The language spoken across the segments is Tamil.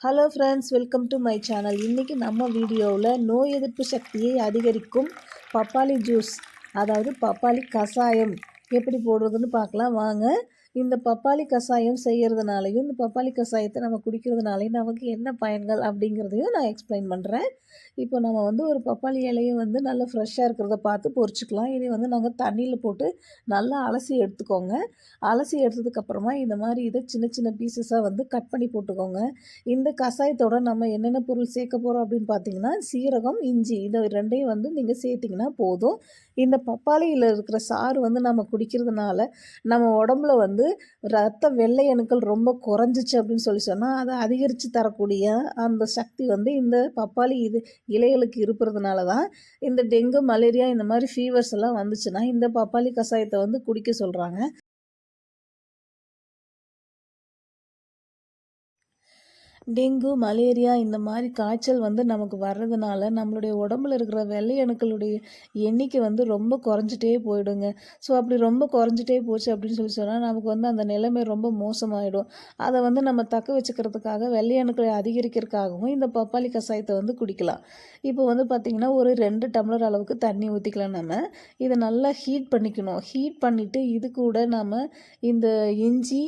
Hello friends welcome to my channel இன்றைக்கி நம்ம வீடியோவில் நோய் எதிர்ப்பு சக்தியை அதிகரிக்கும் பப்பாளி ஜூஸ் அதாவது பப்பாளி கஷாயம் எப்படி போடுறதுன்னு பார்க்கலாம். வாங்க இந்த பப்பாளி கஷாயம் செய்கிறதுனாலையும் இந்த பப்பாளி கஷாயத்தை நம்ம குடிக்கிறதுனாலையும் நமக்கு என்ன பயன்கள் அப்படிங்கிறதையும் நான் எக்ஸ்பிளைன் பண்ணுறேன் இப்போ நம்ம வந்து ஒரு பப்பாளி இலையை வந்து நல்லா ஃப்ரெஷ்ஷாக இருக்கிறத பார்த்து பொரிச்சிக்கலாம். இதை வந்து நாங்கள் தண்ணியில் போட்டு நல்லா அலசி எடுத்துக்கோங்க. அலசி எடுத்ததுக்கப்புறமா இந்த மாதிரி இதை சின்ன சின்ன பீசஸாக வந்து கட் பண்ணி போட்டுக்கோங்க. இந்த கஷாயத்தோட நம்ம என்னென்ன பொருள் சேர்க்க போகிறோம் அப்படின்னு பார்த்தீங்கன்னா சீரகம் இஞ்சி இதை ரெண்டையும் வந்து நீங்கள் சேர்த்திங்கன்னா போதும். இந்த பப்பாளியில் இருக்கிற சாறு வந்து நம்ம குடிக்கிறதுனால நம்ம உடம்புல வந்து வந்து ரத்த வெள்ளை அணுக்கள் ரொம்ப குறைஞ்சிச்சு அப்படின்னு சொல்லி சொன்னால் அதை அதிகரித்து தரக்கூடிய அந்த சக்தி வந்து இந்த பப்பாளி இது இலைகளுக்கு இருப்பதுனால தான் இந்த டெங்கு மலேரியா இந்த மாதிரி ஃபீவர்ஸ் எல்லாம் வந்துச்சுன்னா இந்த பப்பாளி கஷாயத்தை வந்து குடிக்க சொல்கிறாங்க டெங்கு மலேரியா இந்த மாதிரி காய்ச்சல் வந்து நமக்கு வர்றதுனால நம்மளுடைய உடம்புல இருக்கிற வெள்ளை அணுக்களுடைய எண்ணிக்கை வந்து ரொம்ப குறைஞ்சிட்டே போயிடுங்க. ஸோ அப்படி ரொம்ப குறைஞ்சிட்டே போச்சு அப்படின்னு சொல்லி சொன்னால் நமக்கு வந்து அந்த நிலைமை ரொம்ப மோசமாயிடும். அதை வந்து நம்ம தக்க வச்சுக்கிறதுக்காக வெள்ளை அணுக்களை அதிகரிக்கிறதுக்காகவும் இந்த பப்பாளி கஷாயத்தை வந்து குடிக்கலாம். இப்போ வந்து பார்த்திங்கன்னா ஒரு ரெண்டு டம்ளர் அளவுக்கு தண்ணி ஊற்றிக்கலாம் நம்ம. இதை நல்லா ஹீட் பண்ணிக்கணும். ஹீட் பண்ணிவிட்டு இது கூட நம்ம இந்த இஞ்சி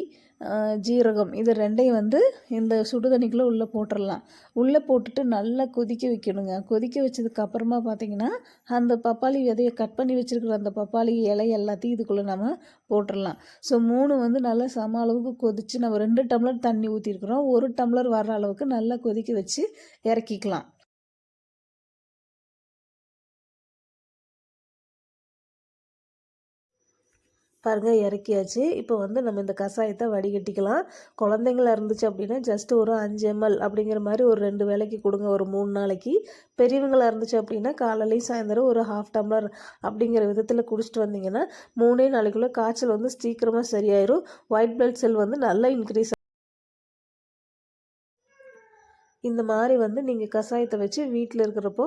ஜீரகம். இது ரெண்டையும் வந்து இந்த சுடு தண்ணிக்குள்ளே உள்ளே போட்டுடலாம் உள்ளே போட்டுட்டு நல்லா கொதிக்க வைக்கணுங்க. கொதிக்க வச்சதுக்கு அப்புறமா பார்த்தீங்கன்னா அந்த பப்பாளி விதையை கட் பண்ணி வச்சுருக்கிற அந்த பப்பாளி இலை எல்லாத்தையும் இதுக்குள்ளே நம்ம போட்டுடலாம் ஸோ மூணு வந்து நல்லா சம அளவுக்கு கொதித்து நம்ம ரெண்டு டம்ளர் தண்ணி ஊற்றிருக்கிறோம் ஒரு டம்ளர் வர்ற அளவுக்கு நல்லா கொதிக்க வச்சு இறக்கிக்கலாம். பாருங்கள் இறக்கியாச்சு. இப்போ வந்து நம்ம இந்த கஷாயத்தை வடிகட்டிக்கலாம். குழந்தைங்களா இருந்துச்சு அப்படின்னா ஜஸ்ட் ஒரு அஞ்சு எம்எல் அப்படிங்கிற மாதிரி ஒரு ரெண்டு வேலைக்கு கொடுங்க ஒரு மூணு நாளைக்கு. பெரியவங்களாக இருந்துச்சு அப்படின்னா காலையிலையும் சாயந்தரம் ஒரு ஹாஃப் டம்ளர் அப்படிங்கிற விதத்தில் குடிச்சிட்டு வந்தீங்கன்னா மூணே நாளைக்குள்ளே காய்ச்சல் வந்து சீக்கிரமாக சரியாயிரும். ஒயிட் பிளட் செல் வந்து நல்லா இன்க்ரீஸ் இந்த மாதிரி வந்து நீங்கள் கஷாயத்தை வச்சு வீட்டில் இருக்கிறப்போ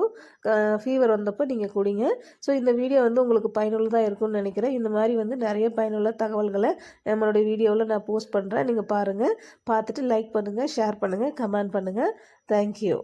ஃபீவர் வந்தப்போ நீங்கள் குடிங்க. ஸோ இந்த வீடியோ வந்து உங்களுக்கு பயனுள்ளதாக இருக்கும்னு நினைக்கிறேன். இந்த மாதிரி வந்து நிறைய பயனுள்ள தகவல்களை நம்மளுடைய வீடியோவில் நான் போஸ்ட் பண்ணுறேன் நீங்கள் பாருங்கள் பார்த்துட்டு லைக் பண்ணுங்கள் ஷேர் பண்ணுங்கள் கமெண்ட் பண்ணுங்கள் தேங்க்யூ